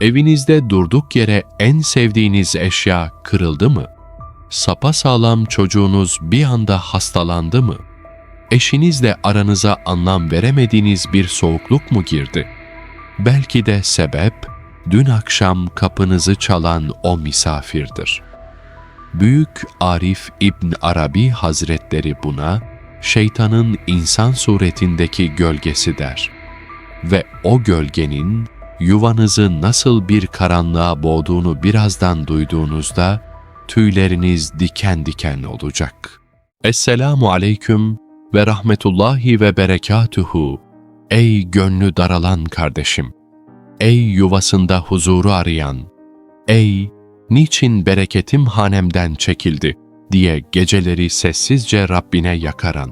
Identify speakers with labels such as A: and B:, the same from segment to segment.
A: Evinizde durduk yere en sevdiğiniz eşya kırıldı mı? Sapasağlam çocuğunuz bir anda hastalandı mı? Eşinizle aranıza anlam veremediğiniz bir soğukluk mu girdi? Belki de sebep dün akşam kapınızı çalan o misafirdir. Büyük Arif İbn Arabi Hazretleri buna şeytanın insan suretindeki gölgesi der. Ve o gölgenin yuvanızı nasıl bir karanlığa boğduğunu birazdan duyduğunuzda tüyleriniz diken diken olacak. Esselamu aleyküm ve rahmetullahi ve berekatuhu. Ey gönlü daralan kardeşim! Ey yuvasında huzuru arayan! Ey niçin bereketim hanemden çekildi diye geceleri sessizce Rabbine yakaran.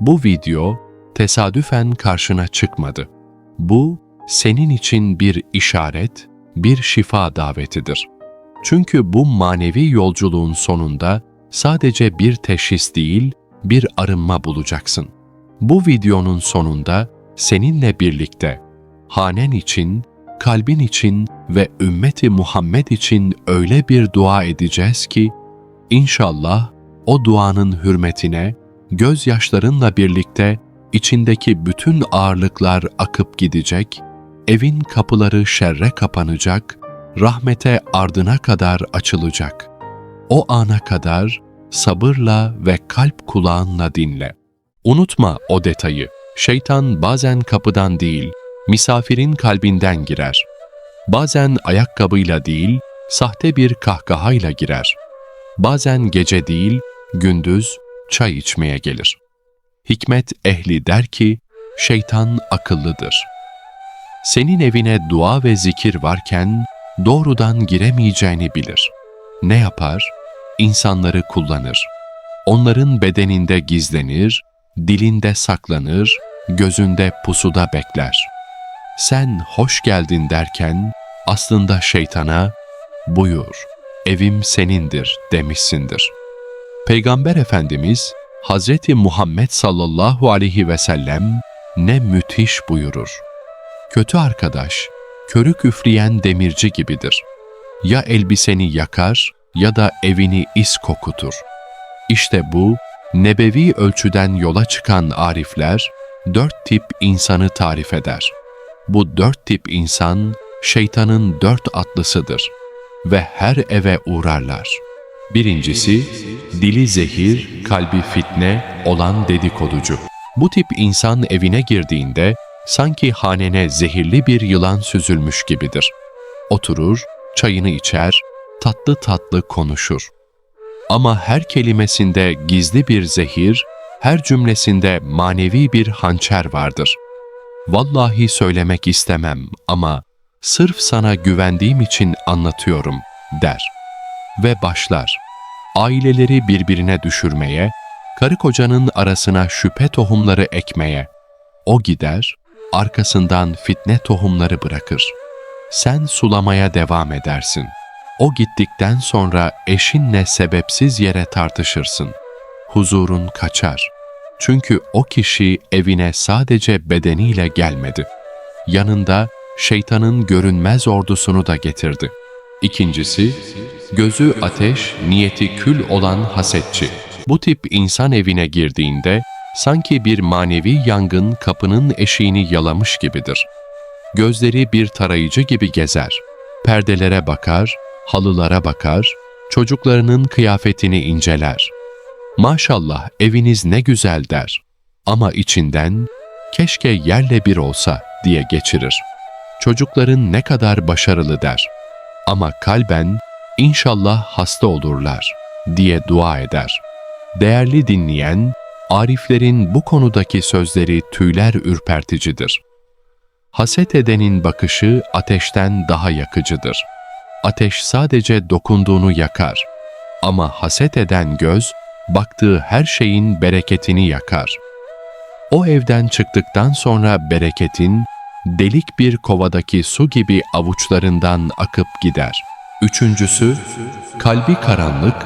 A: Bu video tesadüfen karşına çıkmadı. Bu senin için bir işaret, bir şifa davetidir. Çünkü bu manevi yolculuğun sonunda sadece bir teşhis değil, bir arınma bulacaksın. Bu videonun sonunda seninle birlikte hanen için, kalbin için ve ümmeti Muhammed için öyle bir dua edeceğiz ki İnşallah o duanın hürmetine gözyaşlarınla birlikte içindeki bütün ağırlıklar akıp gidecek, evin kapıları şerre kapanacak, rahmete ardına kadar açılacak. O ana kadar sabırla ve kalp kulağınla dinle. Unutma o detayı. Şeytan bazen kapıdan değil, misafirin kalbinden girer. Bazen ayakkabıyla değil, sahte bir kahkahayla girer.'' bazen gece değil, gündüz çay içmeye gelir. Hikmet ehli der ki, şeytan akıllıdır. Senin evine dua ve zikir varken doğrudan giremeyeceğini bilir. Ne yapar? İnsanları kullanır. Onların bedeninde gizlenir, dilinde saklanır, gözünde pusuda bekler. Sen hoş geldin derken aslında şeytana buyur, evim senindir demişsindir. Peygamber Efendimiz Hz. Muhammed sallallahu aleyhi ve sellem ne müthiş buyurur. Kötü arkadaş, körü küfleyen demirci gibidir. Ya elbiseni yakar ya da evini is kokutur. İşte bu, nebevi ölçüden yola çıkan arifler, dört tip insanı tarif eder. Bu dört tip insan, şeytanın dört atlısıdır.'' ve her eve uğrarlar. Birincisi, dili zehir, kalbi fitne olan dedikoducu. Bu tip insan evine girdiğinde sanki hanene zehirli bir yılan süzülmüş gibidir. Oturur, çayını içer, tatlı tatlı konuşur. Ama her kelimesinde gizli bir zehir, her cümlesinde manevi bir hançer vardır. Vallahi söylemek istemem ama sırf sana güvendiğim için anlatıyorum der. Ve başlar. Aileleri birbirine düşürmeye, karı kocanın arasına şüphe tohumları ekmeye. O gider, arkasından fitne tohumları bırakır. Sen sulamaya devam edersin. O gittikten sonra eşinle sebepsiz yere tartışırsın. Huzurun kaçar. Çünkü o kişi evine sadece bedeniyle gelmedi. Yanında şeytanın görünmez ordusunu da getirdi. İkincisi, gözü ateş, niyeti kül olan hasetçi. Bu tip insan evine girdiğinde sanki bir manevi yangın kapının eşiğini yalamış gibidir. Gözleri bir tarayıcı gibi gezer. Perdelere bakar, halılara bakar, çocuklarının kıyafetini inceler. Maşallah eviniz ne güzel der. Ama içinden keşke yerle bir olsa diye geçirir.'' çocukların ne kadar başarılı der. Ama kalben inşallah hasta olurlar diye dua eder. Değerli dinleyen, ariflerin bu konudaki sözleri tüyler ürperticidir. Haset edenin bakışı ateşten daha yakıcıdır. Ateş sadece dokunduğunu yakar. Ama haset eden göz, baktığı her şeyin bereketini yakar. O evden çıktıktan sonra bereketin, delik bir kovadaki su gibi avuçlarından akıp gider. Üçüncüsü, kalbi karanlık,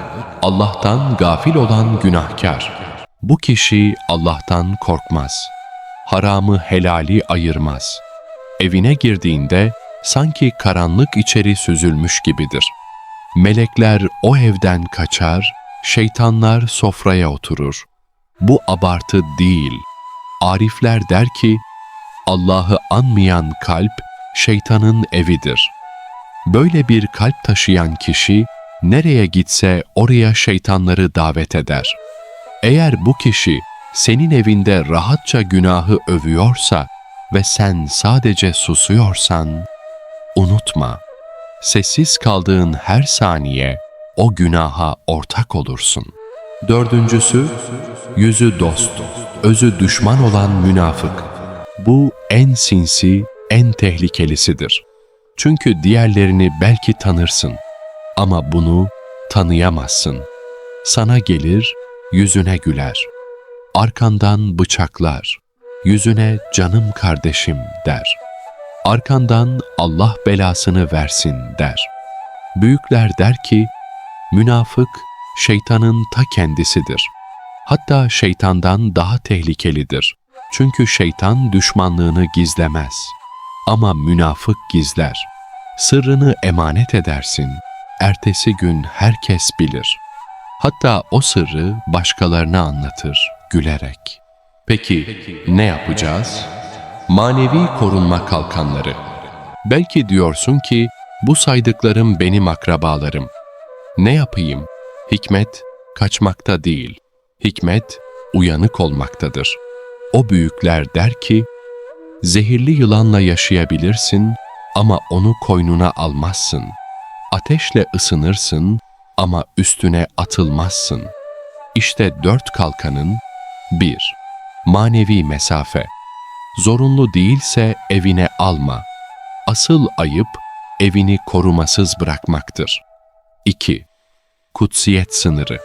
A: Allah'tan gafil olan günahkar. Bu kişi Allah'tan korkmaz. Haramı helali ayırmaz. Evine girdiğinde sanki karanlık içeri süzülmüş gibidir. Melekler o evden kaçar, şeytanlar sofraya oturur. Bu abartı değil. Arifler der ki, Allah'ı anmayan kalp şeytanın evidir. Böyle bir kalp taşıyan kişi nereye gitse oraya şeytanları davet eder. Eğer bu kişi senin evinde rahatça günahı övüyorsa ve sen sadece susuyorsan, unutma, sessiz kaldığın her saniye o günaha ortak olursun. Dördüncüsü, yüzü dost, özü düşman olan münafık. Bu en sinsi, en tehlikelisidir. Çünkü diğerlerini belki tanırsın ama bunu tanıyamazsın. Sana gelir, yüzüne güler. Arkandan bıçaklar, yüzüne canım kardeşim der. Arkandan Allah belasını versin der. Büyükler der ki, münafık şeytanın ta kendisidir. Hatta şeytandan daha tehlikelidir. Çünkü şeytan düşmanlığını gizlemez. Ama münafık gizler. Sırrını emanet edersin. Ertesi gün herkes bilir. Hatta o sırrı başkalarına anlatır gülerek. Peki ne yapacağız? Manevi korunma kalkanları. Belki diyorsun ki bu saydıklarım benim akrabalarım. Ne yapayım? Hikmet kaçmakta değil. Hikmet uyanık olmaktadır. O büyükler der ki, zehirli yılanla yaşayabilirsin ama onu koynuna almazsın. Ateşle ısınırsın ama üstüne atılmazsın. İşte dört kalkanın 1. Manevi mesafe. Zorunlu değilse evine alma. Asıl ayıp evini korumasız bırakmaktır. 2. Kutsiyet sınırı.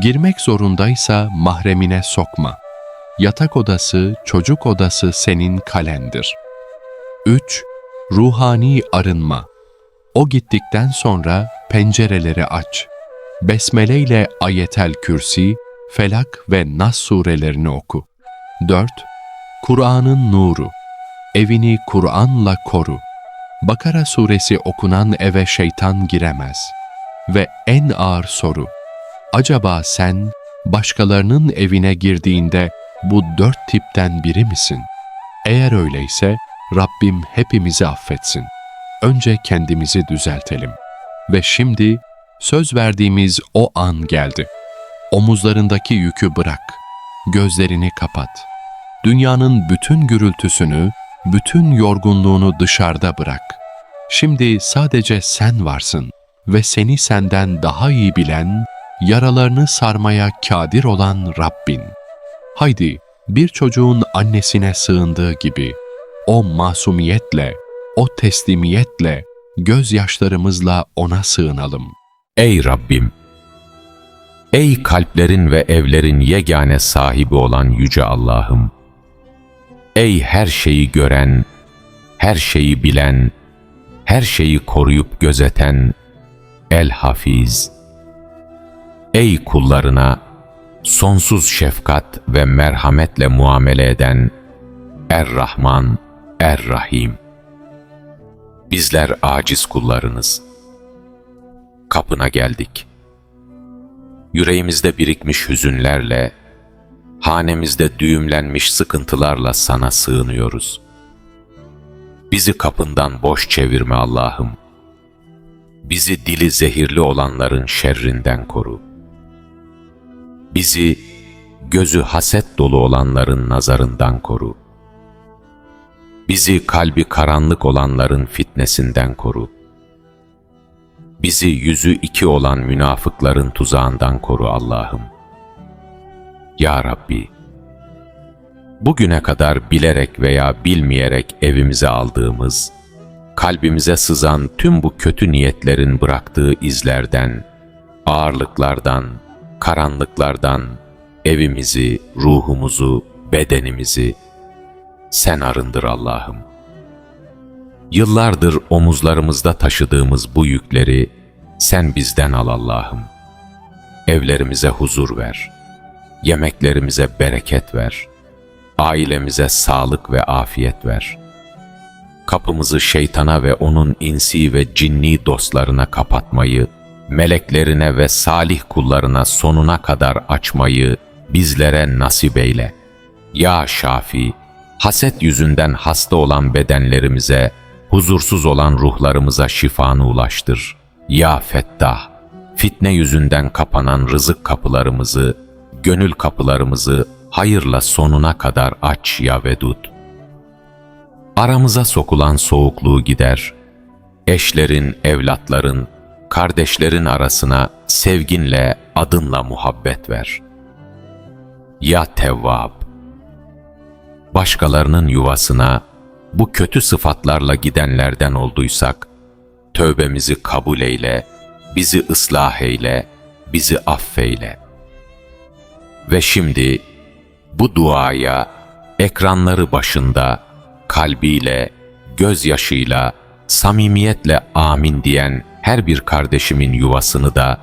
A: Girmek zorundaysa mahremine sokma. Yatak odası, çocuk odası senin kalendir. 3. Ruhani arınma. O gittikten sonra pencereleri aç. Besmele ile ayetel kürsi, felak ve nas surelerini oku. 4. Kur'an'ın nuru. Evini Kur'an'la koru. Bakara suresi okunan eve şeytan giremez. Ve en ağır soru. Acaba sen başkalarının evine girdiğinde bu dört tipten biri misin? Eğer öyleyse Rabbim hepimizi affetsin. Önce kendimizi düzeltelim. Ve şimdi söz verdiğimiz o an geldi. Omuzlarındaki yükü bırak. Gözlerini kapat. Dünyanın bütün gürültüsünü, bütün yorgunluğunu dışarıda bırak. Şimdi sadece sen varsın ve seni senden daha iyi bilen, yaralarını sarmaya kadir olan Rabbin. Haydi bir çocuğun annesine sığındığı gibi o masumiyetle, o teslimiyetle, gözyaşlarımızla ona sığınalım.
B: Ey Rabbim! Ey kalplerin ve evlerin yegane sahibi olan Yüce Allah'ım! Ey her şeyi gören, her şeyi bilen, her şeyi koruyup gözeten El Hafiz! Ey kullarına sonsuz şefkat ve merhametle muamele eden Er-Rahman, Er-Rahim! Bizler aciz kullarınız. Kapına geldik. Yüreğimizde birikmiş hüzünlerle, hanemizde düğümlenmiş sıkıntılarla sana sığınıyoruz. Bizi kapından boş çevirme Allah'ım. Bizi dili zehirli olanların şerrinden koru. Bizi gözü haset dolu olanların nazarından koru. Bizi kalbi karanlık olanların fitnesinden koru. Bizi yüzü iki olan münafıkların tuzağından koru Allah'ım. Ya Rabbi, bugüne kadar bilerek veya bilmeyerek evimize aldığımız, kalbimize sızan tüm bu kötü niyetlerin bıraktığı izlerden, ağırlıklardan, karanlıklardan evimizi, ruhumuzu, bedenimizi sen arındır Allah'ım. Yıllardır omuzlarımızda taşıdığımız bu yükleri sen bizden al Allah'ım. Evlerimize huzur ver. Yemeklerimize bereket ver. Ailemize sağlık ve afiyet ver. kapımızı şeytana ve onun insi ve cinni dostlarına kapatmayı, meleklerine ve salih kullarına sonuna kadar açmayı bizlere nasip eyle. Ya Şafi, haset yüzünden hasta olan bedenlerimize, huzursuz olan ruhlarımıza şifanı ulaştır. Ya Fettah, fitne yüzünden kapanan rızık kapılarımızı, gönül kapılarımızı hayırla sonuna kadar aç ya Vedud. Aramıza sokulan soğukluğu gider. Eşlerin, evlatların, kardeşlerin arasına sevginle, adınla muhabbet ver. Ya Tevvab, başkalarının yuvasına bu kötü sıfatlarla gidenlerden olduysak, tövbemizi kabul eyle, bizi ıslah eyle, bizi affeyle. Ve şimdi bu duaya ekranları başında kalbiyle, gözyaşıyla, samimiyetle amin diyen her bir kardeşimin yuvasını da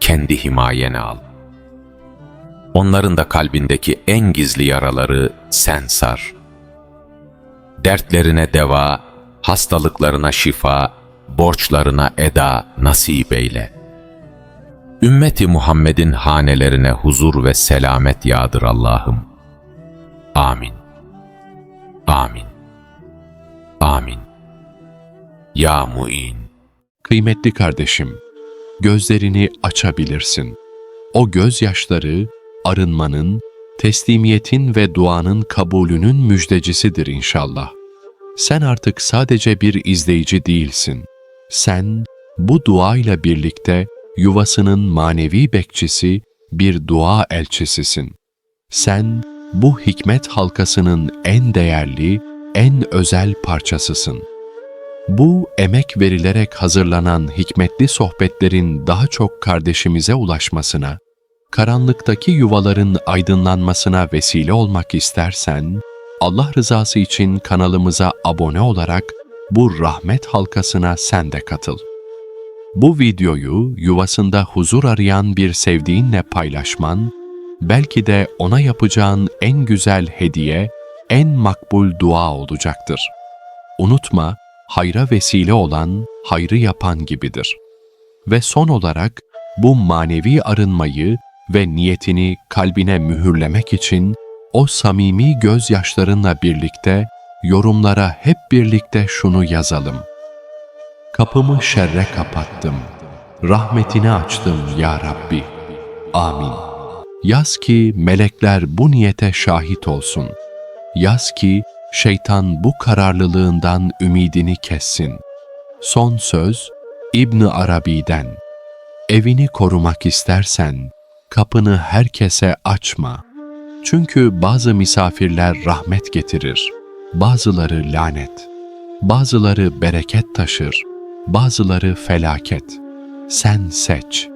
B: kendi himayene al. Onların da kalbindeki en gizli yaraları sen sar. Dertlerine deva, hastalıklarına şifa, borçlarına eda nasip eyle. Ümmeti Muhammed'in hanelerine huzur ve selamet yağdır Allah'ım. Amin. Amin. Amin. Ya Mu'in.
A: Kıymetli kardeşim, gözlerini açabilirsin. O gözyaşları arınmanın, teslimiyetin ve duanın kabulünün müjdecisidir inşallah. Sen artık sadece bir izleyici değilsin. Sen bu dua ile birlikte yuvasının manevi bekçisi, bir dua elçisisin. Sen bu hikmet halkasının en değerli, en özel parçasısın. Bu emek verilerek hazırlanan hikmetli sohbetlerin daha çok kardeşimize ulaşmasına, karanlıktaki yuvaların aydınlanmasına vesile olmak istersen, Allah rızası için kanalımıza abone olarak bu rahmet halkasına sen de katıl. Bu videoyu yuvasında huzur arayan bir sevdiğinle paylaşman, belki de ona yapacağın en güzel hediye, en makbul dua olacaktır. Unutma, hayra vesile olan, hayrı yapan gibidir. Ve son olarak bu manevi arınmayı ve niyetini kalbine mühürlemek için o samimi gözyaşlarınla birlikte yorumlara hep birlikte şunu yazalım. Kapımı şerre kapattım. Rahmetini açtım ya Rabbi. Amin. Yaz ki melekler bu niyete şahit olsun. Yaz ki şeytan bu kararlılığından ümidini kessin. Son söz İbn Arabi'den. Evini korumak istersen kapını herkese açma. Çünkü bazı misafirler rahmet getirir, bazıları lanet, bazıları bereket taşır, bazıları felaket. Sen seç.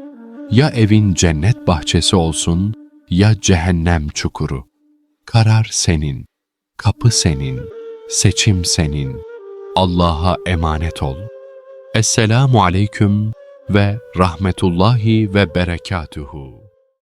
A: Ya evin cennet bahçesi olsun ya cehennem çukuru. Karar senin, kapı senin, seçim senin. Allah'a emanet ol. Esselamu aleyküm ve rahmetullahi ve berekatuhu.